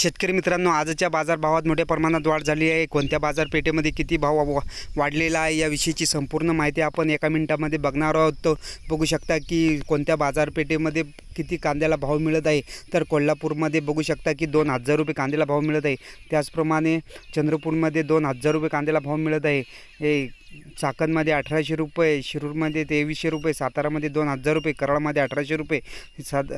शेतकरी मित्रांनो आजच्या बाजारभावात मोठ्या प्रमाणात वाढ झाली आहे. कोणत्या बाजारपेठेमध्ये किती भाव वा- वाढलेला आहे याविषयीची संपूर्ण माहिती आपण एका मिनिटामध्ये बघणार आहोत. बघू शकता की कोणत्या बाजारपेठेमध्ये किती कांद्याला भाव मिळत आहे. तर कोल्हापूरमध्ये बघू शकता की दोन हजार रुपये कांद्याला भाव मिळत आहे. त्याचप्रमाणे चंद्रपूरमध्ये दोन हजार रुपये कांद्याला भाव मिळत आहे. चाकणमध्ये अठराशे रुपये शिरूरमध्ये तेवीसशे रुपये सातारामध्ये दोन हजार रुपये कराडमध्ये अठराशे रुपये सात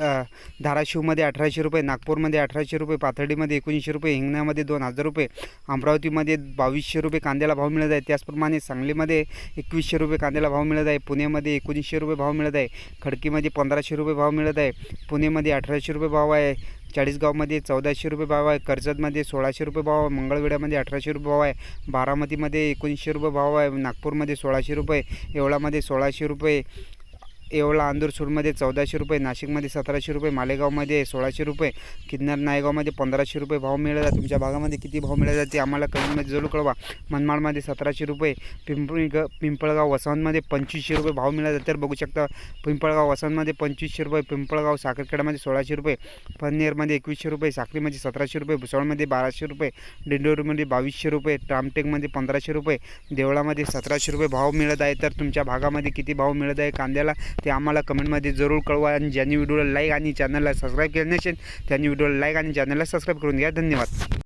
धाराशिवमध्ये अठराशे रुपये नागपूरमध्ये अठराशे रुपये पाथर्डीमध्ये एकोणीसशे रुपये हिंगण्यामध्ये दोन हजार रुपये अमरावतीमध्ये बावीसशे रुपये कांद्याला भाव मिळत आहे. त्याचप्रमाणे सांगलीमध्ये एकवीसशे रुपये कांद्याला भाव मिळत आहे. पुण्यामध्ये एकोणीसशे रुपये भाव मिळत आहे. खडकीमध्ये पंधराशे रुपये भाव मिळत आहे. पुणेमध्ये अठराशे रुपये भाव आहे. चाळीसगावमध्ये चौदाशे रुपये भाव आहे. कर्जतमध्ये सोळाशे रुपये भाव आहे. मंगळवेढ्यामध्ये अठराशे रुपये भाव आहे. बारामतीमध्ये एकोणीसशे रुपये भाव आहे. नागपूरमध्ये सोळाशे रुपये. येवळामध्ये सोळाशे रुपये. येवला आंदूरसूरमध्ये चौदाशे रुपये नाशिकमध्ये सतराशे रुपये मालेगावमध्ये सोळाशे रुपये किन्नर नायगावमध्ये पंधराशे रुपये भाव मिळत आहे तुमच्या भागामध्ये किती भाव मिळत जाते ते आम्हाला कमेंटमध्ये जरूर कळवा. मनमाडमध्ये सतराशे रुपये पिंपळी ग पिंपळगाव वसंतमध्ये पंचवीसशे रुपये भाव मिळत आहे तर बघू शकता पिंपळगाव वसंतमध्ये पंचवीसशे रुपये पिंपळगाव साखरखेड्यामध्ये सोळाशे रुपये पन्नेरमध्ये एकवीसशे रुपये साखरीमध्ये सतराशे रुपये भुसावळमध्ये बाराशे रुपये डिंडोरीमध्ये बावीसशे रुपये रामटेकमध्ये पंधराशे रुपये देवळामध्ये सतराशे रुपये भाव मिळत आहे. तर तुमच्या भागामध्ये किती भाव मिळत आहे? कांद्याला ते आम्हाला कमेंटमध्ये जरूर कळवा आणि ज्यांनी व्हिडिओला लाईक आणि चॅनलला सबस्क्राईब केलं नसेल त्यांनी व्हिडिओला लाईक आणि चॅनलला सबस्क्राईब करून घ्या. धन्यवाद.